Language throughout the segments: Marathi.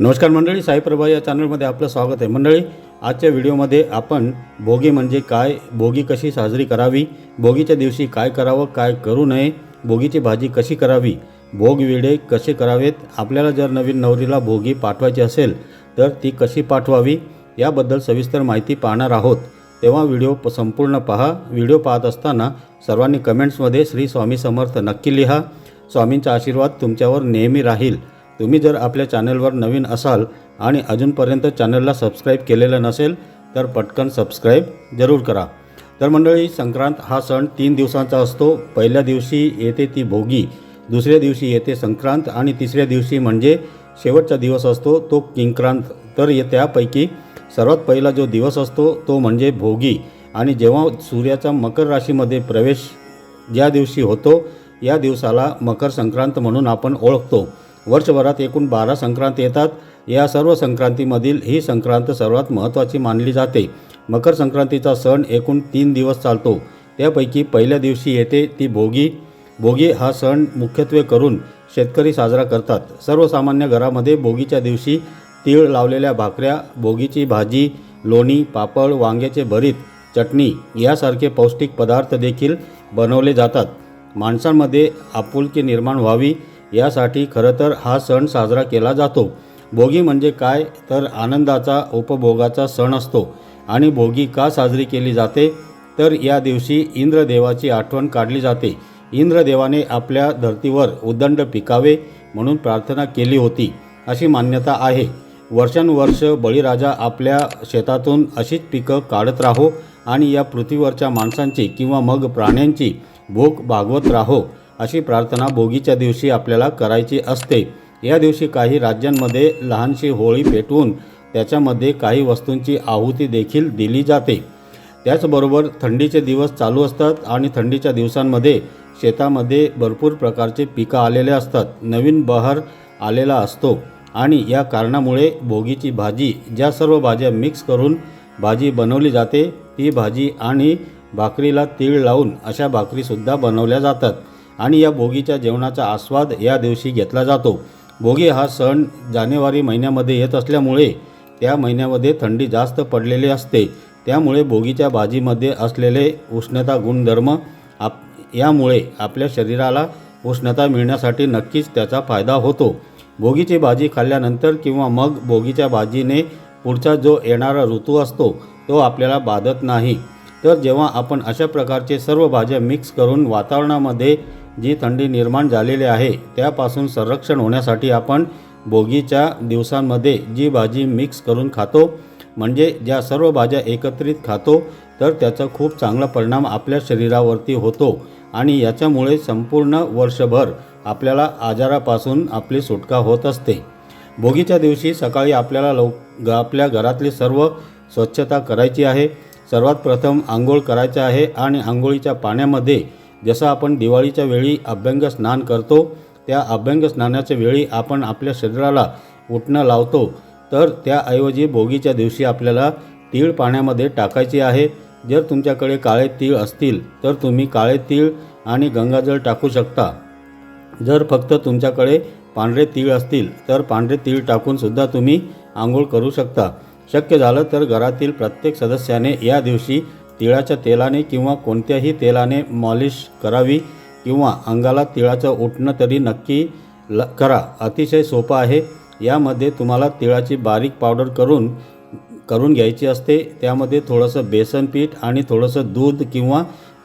नमस्कार मंडळी साईप्रभा या चॅनलमध्ये आपलं स्वागत आहे. मंडळी आजच्या व्हिडिओमध्ये आपण भोगी म्हणजे काय भोगी कशी साजरी करावी भोगीच्या दिवशी काय करावं काय करू नये भोगीची भाजी कशी करावी भोग विडे कसे करावेत आपल्याला जर नवीन नवरीला भोगी पाठवायची असेल तर ती कशी पाठवावी याबद्दल सविस्तर माहिती पाहणार आहोत. तेव्हा व्हिडिओ प- संपूर्ण पहा. व्हिडिओ पाहत असताना सर्वांनी कमेंट्समध्ये श्री स्वामी समर्थ नक्की लिहा. स्वामींचा आशीर्वाद तुमच्यावर नेहमी राहील. तुम्ही जर आपल्या चॅनलवर नवीन असाल आणि अजूनपर्यंत चॅनलला सबस्क्राईब केलेलं नसेल तर पटकन सबस्क्राईब जरूर करा. तर मंडळी संक्रांत हा सण तीन दिवसांचा असतो. पहिल्या दिवशी येते ती भोगी दुसऱ्या दिवशी येते संक्रांत आणि तिसऱ्या दिवशी म्हणजे शेवटचा दिवस असतो तो किंक्रांत. तर ये- त्यापैकी सर्वात पहिला जो दिवस असतो तो म्हणजे भोगी. आणि जेव्हा सूर्याचा मकर राशीमध्ये प्रवेश ज्या दिवशी होतो या दिवसाला मकर संक्रांत म्हणून आपण ओळखतो. वर्षभरात एकूण बारा संक्रांत येतात. या सर्व संक्रांतीमधील ही संक्रांत सर्वात महत्त्वाची मानली जाते. मकर संक्रांतीचा सण एकूण तीन दिवस चालतो. त्यापैकी पहिल्या दिवशी येते ती भोगी. भोगी हा सण मुख्यत्वे करून शेतकरी साजरा करतात. सर्वसामान्य घरामध्ये भोगीच्या दिवशी तीळ लावलेल्या भाकऱ्या भोगीची भाजी लोणी पापड वांग्याचे भरीत चटणी यासारखे पौष्टिक पदार्थ देखील बनवले जातात. माणसांमध्ये आपुलकी निर्माण व्हावी. यासाठी खरं तर हा सण साजरा केला जातो. भोगी म्हणजे काय? तर आनंदाचा उपभोगाचा सण असतो. आणि भोगी का साजरी केली जाते? तर या दिवशी इंद्रदेवाची आठवण काढली जाते. इंद्रदेवाने आपल्या धर्तीवर उदंड पिकावे म्हणून प्रार्थना केली होती. अशी मान्यता आहे. वर्षानुवर्ष बळीराजा आपल्या शेतातून अशीच पिकं काढत राहो आणि या पृथ्वीवरच्या माणसांची किंवा मग प्राण्यांची भूक भागवत राहो. अशी प्रार्थना भोगीच्या दिवशी आपल्याला करायची असते. या दिवशी काही राज्यांमध्ये लहानशी होळी पेटवून त्याच्यामध्ये काही वस्तूंची आहुती देखील दिली जाते. त्याचबरोबर थंडीचे दिवस चालू असतात आणि थंडीच्या दिवसांमध्ये शेतामध्ये भरपूर प्रकारचे पिकं आलेले असतात. नवीन बहर आलेला असतो आणि या कारणामुळे भोगीची भाजी ज्या सर्व भाज्या मिक्स करून भाजी बनवली जाते ती भाजी आणि भाकरीला तीळ लावून अशा भाकरीसुद्धा बनवल्या जातात. आणि या भोगीच्या जेवणाचा आस्वाद या दिवशी घेतला जातो. भोगी हा सण जानेवारी महिन्यामध्ये येत असल्यामुळे त्या महिन्यामध्ये थंडी जास्त पडलेली असते. त्यामुळे भोगीच्या भाजीमध्ये असलेले उष्णता गुणधर्म आप यामुळे आपल्या शरीराला उष्णता मिळण्यासाठी नक्कीच त्याचा फायदा होतो. भोगीची भाजी खाल्ल्यानंतर किंवा मग भोगीच्या भाजीने पुढचा जो येणारा ऋतू असतो तो आपल्याला बाधत नाही. तर जेव्हा आपण अशा प्रकारचे सर्व भाज्या मिक्स करून वातावरणामध्ये जी थंडी निर्माण झालेली आहे त्यापासून संरक्षण होण्यासाठी आपण भोगीच्या दिवसांमध्ये जी भाजी मिक्स करून खातो म्हणजे ज्या सर्व भाज्या एकत्रित खातो तर त्याचा खूप चांगला परिणाम आपल्या शरीरावरती होतो आणि याच्यामुळे संपूर्ण वर्षभर आपल्याला आजारापासून आपली सुटका होत असते. भोगीच्या दिवशी सकाळी आपल्याला लव ग आपल्या घरातली सर्व स्वच्छता करायची आहे. सर्वात प्रथम आंघोळ करायचं आहे आणि आंघोळीच्या पाण्यामध्ये जसं आपण दिवाळीच्या वेळी अभ्यंग स्नान करतो त्या अभ्यंग स्नानाच्या वेळी आपण आपल्या शरीराला उठणं लावतो तर त्याऐवजी भोगीच्या दिवशी आपल्याला तीळ पाण्यामध्ये टाकायची आहे. जर तुमच्याकडे काळे तीळ असतील तर तुम्ही काळे तीळ आणि गंगाजल टाकू शकता. जर फक्त तुमच्याकडे पांढरे तीळ असतील तर पांढरे तीळ टाकूनसुद्धा तुम्ही आंघोळ करू शकता. शक्य झालं तर घरातील प्रत्येक सदस्याने या दिवशी तिळाच्या तेलाने किंवा कोणत्याही तेलाने मॉलिश करावी किंवा अंगाला तिळाचं उठणं तरी नक्की ल करा. अतिशय सोपं आहे. यामध्ये तुम्हाला तिळाची बारीक पावडर करून करून घ्यायची असते. त्यामध्ये थोडंसं बेसन पीठ आणि थोडंसं दूध किंवा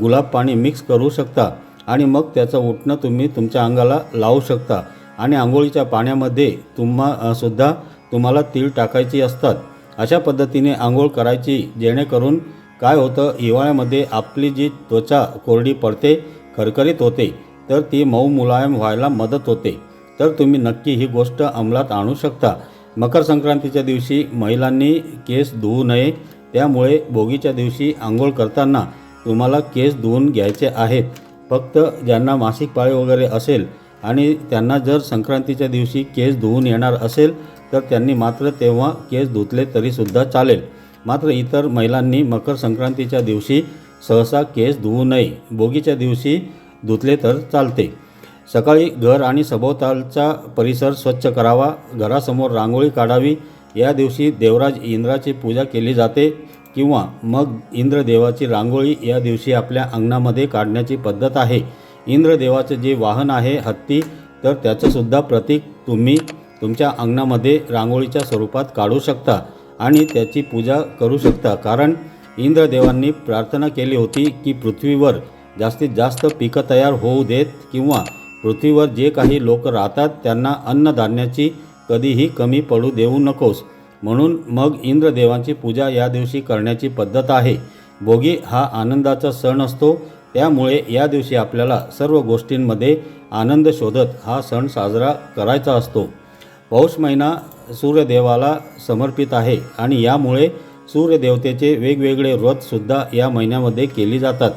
गुलाब पाणी मिक्स करू शकता आणि मग त्याचं उठणं तुम्ही तुमच्या अंगाला लावू शकता. आणि आंघोळीच्या पाण्यामध्ये तुम्हा सुद्धा तुम्हाला तीळ टाकायची असतात. अशा पद्धतीने आंघोळ करायची जेणेकरून काय होतं? हिवाळ्यामध्ये आपली जी त्वचा कोरडी पडते खरखरीत होते तर ती मऊ मुलायम व्हायला मदत होते. तर तुम्ही नक्की ही गोष्ट अंमलात आणू शकता. मकर संक्रांतीच्या दिवशी महिलांनी केस धुवू नये. त्यामुळे भोगीच्या दिवशी आंघोळ करताना तुम्हाला केस धुवून घ्यायचे आहेत. फक्त ज्यांना मासिक पाळी वगैरे असेल आणि त्यांना जर संक्रांतीच्या दिवशी केस धुवून येणार असेल तर त्यांनी मात्र तेव्हा केस धुतले तरीसुद्धा चालेल. मात्र इतर महिलांनी मकर संक्रांतीच्या दिवशी सहसा केस धुवू नये. भोगीच्या दिवशी धुतले तर चालते. सकाळी घर आणि सभोवतालचा परिसर स्वच्छ करावा. घरासमोर रांगोळी काढावी. या दिवशी देवराज इंद्राची पूजा केली जाते किंवा मग इंद्रदेवाची रांगोळी या दिवशी आपल्या अंगणामध्ये काढण्याची पद्धत आहे. इंद्रदेवाचं जे वाहन आहे हत्ती तर त्याचंसुद्धा प्रतीक तुम्ही तुमच्या अंगणामध्ये रांगोळीच्या स्वरूपात काढू शकता. आणि त्याची पूजा करू शकता. कारण इंद्रदेवांनी प्रार्थना केली होती की पृथ्वीवर जास्तीत जास्त पिकं तयार होऊ देत किंवा पृथ्वीवर जे काही लोक राहतात त्यांना अन्नधान्याची कधीही कमी पडू देऊ नकोस. म्हणून मग इंद्रदेवांची पूजा या दिवशी करण्याची पद्धत आहे. भोगी हा आनंदाचा सण असतो. त्यामुळे या दिवशी आपल्याला सर्व गोष्टींमध्ये आनंद शोधत हा सण साजरा करायचा असतो. पौष महिना सूर्यदेवाला समर्पित आहे आणि यामुळे सूर्यदेवतेचे वेगवेगळे व्रतसुद्धा या महिन्यामध्ये केली जातात.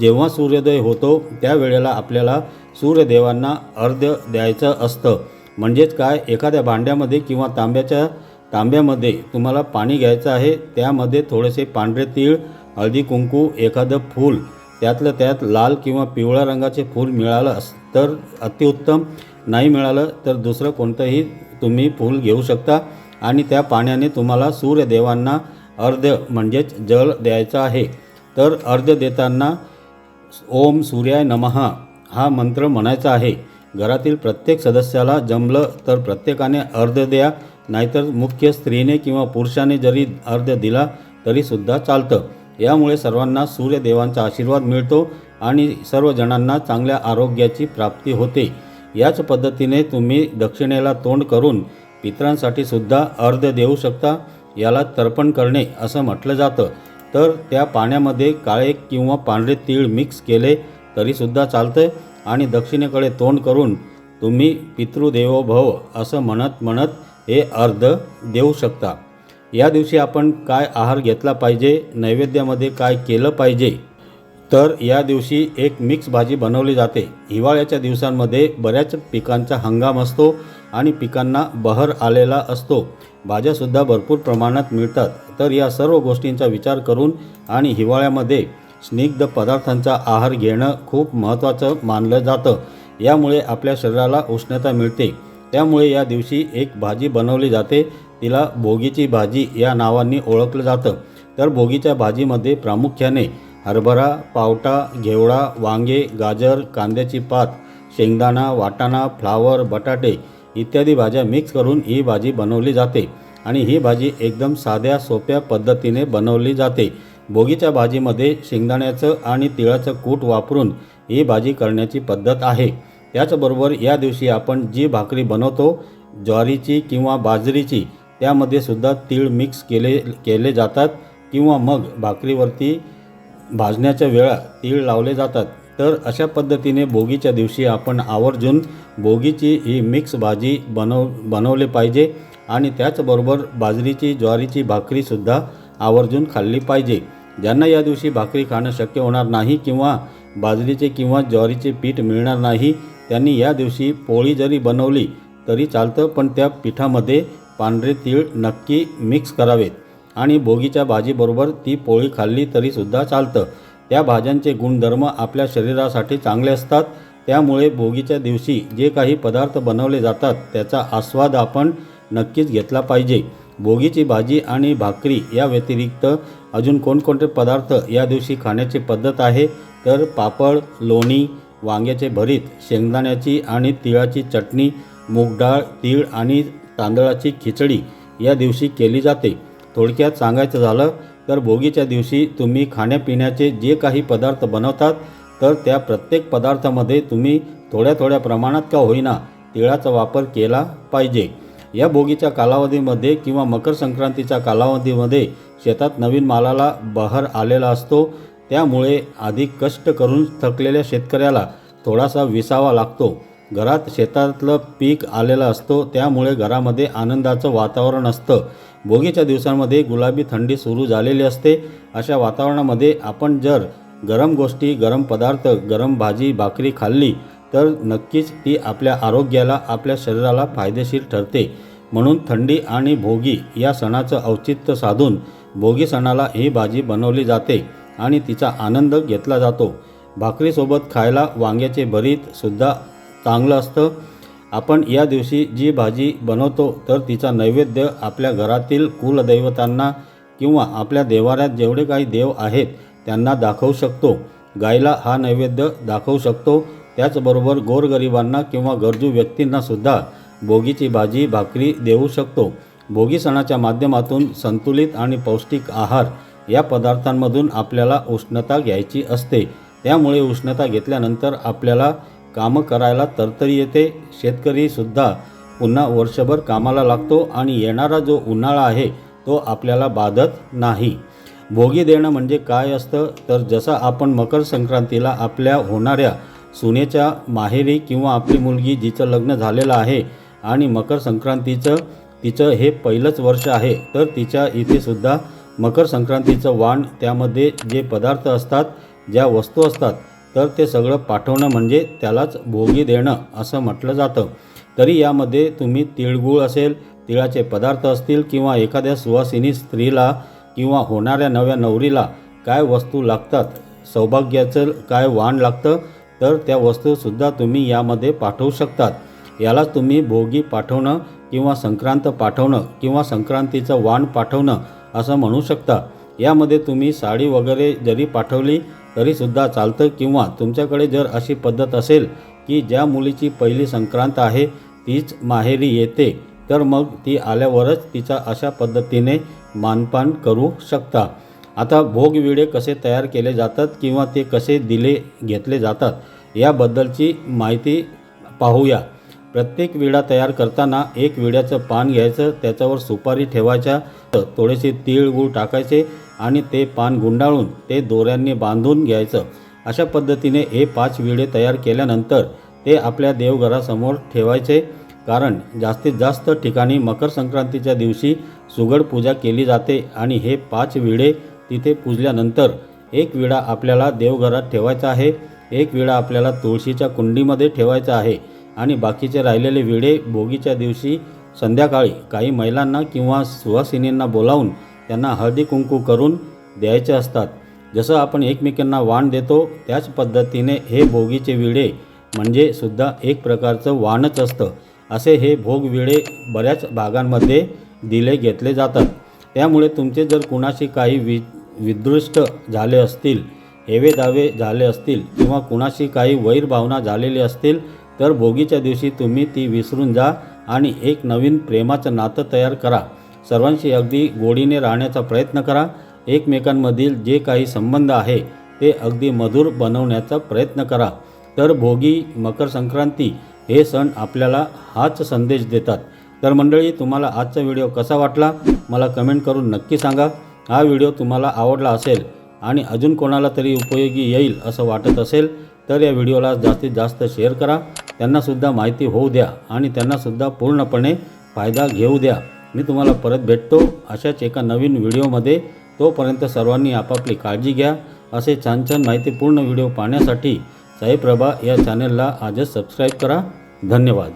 जेव्हा सूर्योदय होतो त्यावेळेला आपल्याला सूर्यदेवांना अर्ध्य द्यायचं असतं. म्हणजेच काय? एखाद्या भांड्यामध्ये किंवा तांब्याच्या तांब्यामध्ये तुम्हाला पाणी घ्यायचं आहे. त्यामध्ये थोडेसे पांढरे तीळ हळदी कुंकू एखादं फूल त्यातलं त्यात लाल किंवा पिवळ्या रंगाचे फूल मिळालं अस तर अतिउत्तम. नाही मिळालं तर दुसरं कोणतंही तुम्ही फूल घेऊ शकता आणि त्या पाण्याने तुम्हाला सूर्यदेवांना अर्ध्य म्हणजेच जल द्यायचं आहे. तर अर्ध्य देताना ओम सूर्याय नमहा हा मंत्र म्हणायचा आहे. घरातील प्रत्येक सदस्याला जमलं तर प्रत्येकाने अर्ध द्या नाहीतर मुख्य स्त्रीने किंवा पुरुषाने जरी अर्ध दिला तरीसुद्धा चालतं. यामुळे सर्वांना सूर्यदेवांचा आशीर्वाद मिळतो आणि सर्वजणांना चांगल्या आरोग्याची प्राप्ती होते. याच पद्धतीने तुम्ही दक्षिणेला तोंड करून पितरांसाठी सुद्धा अर्ध देऊ शकता याला तर्पण करणे असं म्हटलं जातं. तर त्या पाण्यामध्ये काळे किंवा पांढरे तीळ मिक्स केले तरीसुद्धा चालतं आणि दक्षिणेकडे तोंड करून तुम्ही पितृदेवो भव असं म्हणत म्हणत हे अर्ध देऊ शकता. या दिवशी आपण काय आहार घेतला पाहिजे नैवेद्यामध्ये काय केलं पाहिजे तर या दिवशी एक मिक्स भाजी बनवली जाते. हिवाळ्याच्या दिवसांमध्ये बऱ्याच पिकांचा हंगाम असतो आणि पिकांना बहर आलेला असतो. भाज्यासुद्धा भरपूर प्रमाणात मिळतात. तर या सर्व गोष्टींचा विचार करून आणि हिवाळ्यामध्ये स्निग्ध पदार्थांचा आहार घेणं खूप महत्त्वाचं मानलं जातं. यामुळे आपल्या शरीराला उष्णता मिळते. त्यामुळे या दिवशी एक भाजी बनवली जाते. तिला भोगीची भाजी या नावांनी ओळखलं जातं. तर भोगीच्या भाजीमध्ये प्रामुख्याने हरभरा पावटा घेवडा वांगे गाजर कांद्याची पात शेंगदाणा वाटाणा फ्लावर बटाटे इत्यादी भाज्या मिक्स करून ही भाजी बनवली जाते आणि ही भाजी एकदम साध्या सोप्या पद्धतीने बनवली जाते. भोगीच्या भाजीमध्ये शेंगदाण्याचं आणि तिळाचं कूट वापरून ही भाजी करण्याची पद्धत आहे. त्याचबरोबर या दिवशी आपण जी भाकरी बनवतो ज्वारीची किंवा बाजरीची त्यामध्ये सुद्धा तीळ मिक्स केले केले जातात किंवा मग भाकरीवरती भाजण्याच्या वेळा तीळ लावले जातात. तर अशा पद्धतीने भोगीच्या दिवशी आपण आवर्जून भोगीची ही मिक्स भाजी बनव बनवले पाहिजे आणि त्याचबरोबर बाजरीची ज्वारीची भाकरीसुद्धा आवर्जून खाल्ली पाहिजे. ज्यांना या दिवशी भाकरी खाणं शक्य होणार नाही किंवा बाजरीचे किंवा ज्वारीचे पीठ मिळणार नाही त्यांनी या दिवशी पोळी जरी बनवली तरी चालतं पण त्या पिठामध्ये पांढरे तीळ नक्की मिक्स करावेत. आणि भोगीच्या भाजीबरोबर ती पोळी खाल्ली तरीसुद्धा चालतं. त्या भाज्यांचे गुणधर्म आपल्या शरीरासाठी चांगले असतात. त्यामुळे भोगीच्या दिवशी जे काही पदार्थ बनवले जातात त्याचा आस्वाद आपण नक्कीच घेतला पाहिजे. भोगीची भाजी आणि भाकरी या व्यतिरिक्त अजून कोणकोणते पदार्थ या दिवशी खाण्याची पद्धत आहे? तर पापड लोणी वांग्याचे भरीत शेंगदाण्याची आणि तिळाची चटणी मूग डाळ तीळ आणि तांदळाची खिचडी या दिवशी केली जाते. थोडक्यात सांगायचं झालं तर भोगीच्या दिवशी तुम्ही खाण्यापिण्याचे जे काही पदार्थ बनवतात तर त्या प्रत्येक पदार्थामध्ये तुम्ही थोड्या थोड्या प्रमाणात का होईना तिळाचा वापर केला पाहिजे. या भोगीच्या कालावधीमध्ये किंवा मकर संक्रांतीच्या कालावधीमध्ये शेतात नवीन मालाला बहर आलेला असतो. त्यामुळे अधिक कष्ट करून थकलेल्या शेतकऱ्याला थोडासा विसावा लागतो. घरात शेतातलं पीक आलेलं असतो त्यामुळे घरामध्ये आनंदाचं वातावरण असतं. भोगीच्या दिवसांमध्ये गुलाबी थंडी सुरू झालेली असते. अशा वातावरणामध्ये आपण जर गरम गोष्टी गरम पदार्थ गरम भाजी भाकरी खाल्ली तर नक्कीच ती आपल्या आरोग्याला आपल्या शरीराला फायदेशीर ठरते. म्हणून थंडी आणि भोगी या सणाचं औचित्य साधून भोगी सणाला ही भाजी बनवली जाते आणि तिचा आनंद घेतला जातो. भाकरीसोबत खायला वांग्याचे भरीतसुद्धा चांगलं असतं. आपण या दिवशी जी भाजी बनवतो तर तिचा नैवेद्य आपल्या घरातील कुलदैवतांना किंवा आपल्या देवाऱ्यात जेवढे काही देव आहेत त्यांना दाखवू शकतो. गायला हा नैवेद्य दाखवू शकतो. त्याचबरोबर गोरगरिबांना किंवा गरजू व्यक्तींनासुद्धा भोगीची भाजी भाकरी देऊ शकतो. भोगी सणाच्या माध्यमातून संतुलित आणि पौष्टिक आहार या पदार्थांमधून आपल्याला उष्णता घ्यायची असते. त्यामुळे उष्णता घेतल्यानंतर आपल्याला कामं करायला तरतरी येते. शेतकरीसुद्धा पुन्हा वर्षभर कामाला लागतो आणि येणारा जो उन्हाळा आहे तो आपल्याला बाधत नाही. भोगी देणं म्हणजे काय असतं? तर जसं आपण मकर संक्रांतीला आपल्या होणाऱ्या सुनेच्या माहेरी किंवा आपली मुलगी जिचं लग्न झालेलं आहे आणि मकर संक्रांतीचं तिचं हे पहिलंच वर्ष आहे तर तिच्या इथेसुद्धा मकर संक्रांतीचं वाण त्यामध्ये जे पदार्थ असतात ज्या वस्तू असतात तर ते सगळं पाठवणं म्हणजे त्यालाच भोगी देणं असं म्हटलं जातं. तरी यामध्ये तुम्ही तिळगुळ असेल तिळाचे पदार्थ असतील किंवा एखाद्या सुवासिनी स्त्रीला किंवा होणाऱ्या नव्या नवरीला काय वस्तू लागतात सौभाग्याचं काय वाण लागतं तर त्या वस्तूसुद्धा तुम्ही यामध्ये पाठवू शकतात. यालाच तुम्ही भोगी पाठवणं किंवा संक्रांत पाठवणं किंवा संक्रांतीचं वाण पाठवणं असं म्हणू शकता. यामध्ये तुम्ही साडी वगैरे जरी पाठवली तरीसुद्धा चालतं किंवा तुमच्याकडे जर अशी पद्धत असेल की ज्या मुलीची पहिली संक्रांत आहे तीच माहेरी येते तर मग ती आल्यावरच तिचा अशा पद्धतीने मानपान करू शकता. आता भोगविडे कसे तयार केले जातात किंवा ते कसे दिले घेतले जातात याबद्दलची माहिती पाहूया. प्रत्येक विडा तयार करताना एक विड्याचं पान घ्यायचं त्याच्यावर सुपारी ठेवायच्या थोडेसे तीळ गूळ टाकायचे आणि ते पान गुंडाळून ते दोऱ्यांनी बांधून घ्यायचं. अशा पद्धतीने हे पाच विडे तयार केल्यानंतर ते आपल्या देवघरासमोर ठेवायचे. कारण जास्तीत जास्त ठिकाणी मकर संक्रांतीच्या दिवशी सुगड पूजा केली जाते आणि हे पाच विडे तिथे पूजल्यानंतर एक विडा आपल्याला देवघरात ठेवायचा आहे एक विडा आपल्याला तुळशीच्या कुंडीमध्ये ठेवायचा आहे आणि बाकीचे राहिलेले विडे भोगीच्या दिवशी संध्याकाळी काही महिलांना किंवा सुवासिनींना बोलावून त्यांना हळदी कुंकू करून द्यायचे असतात. जसं आपण एकमेकांना वाण देतो त्याच पद्धतीने हे भोगीचे विडे म्हणजे सुद्धा एक प्रकारचं वाणच असतं. असे हे भोग विडे बऱ्याच भागांमध्ये दिले घेतले जातात. त्यामुळे तुमचे जर कुणाशी काही वि विदृष्ट झाले असतील हेवे दावे झाले असतील किंवा कुणाशी काही वैरभावना झालेली असतील तर भोगीच्या दिवशी तुम्ही ती विसरून जा आणि एक नवीन प्रेमाचं नातं तयार करा. सर्वांशी अगदी गोडीने राहण्याचा प्रयत्न करा. एकमेकांमधील जे काही संबंध आहे ते अगदी मधुर बनवण्याचा प्रयत्न करा. तर भोगी मकर संक्रांती हे सण आपल्याला हाच संदेश देतात. तर मंडळी तुम्हाला आजचा व्हिडिओ कसा वाटला? मला कमेंट करून नक्की सांगा. हा व्हिडिओ तुम्हाला आवडला असेल आणि अजून कोणाला तरी उपयोगी येईल असं वाटत असेल तर या व्हिडिओला जास्तीत जास्त शेअर करा. त्यांनासुद्धा माहिती होऊ द्या आणि त्यांनासुद्धा पूर्णपणे फायदा घेऊ द्या. मी तुम्हाला परत भेटतो अशाच एका नवीन व्हिडिओमध्ये. तोपर्यंत सर्वांनी आपापली काळजी घ्या. असे छान छान माहितीपूर्ण व्हिडिओ पाहण्यासाठी साईप्रभा या चॅनलला आजच सबस्क्राईब करा. धन्यवाद.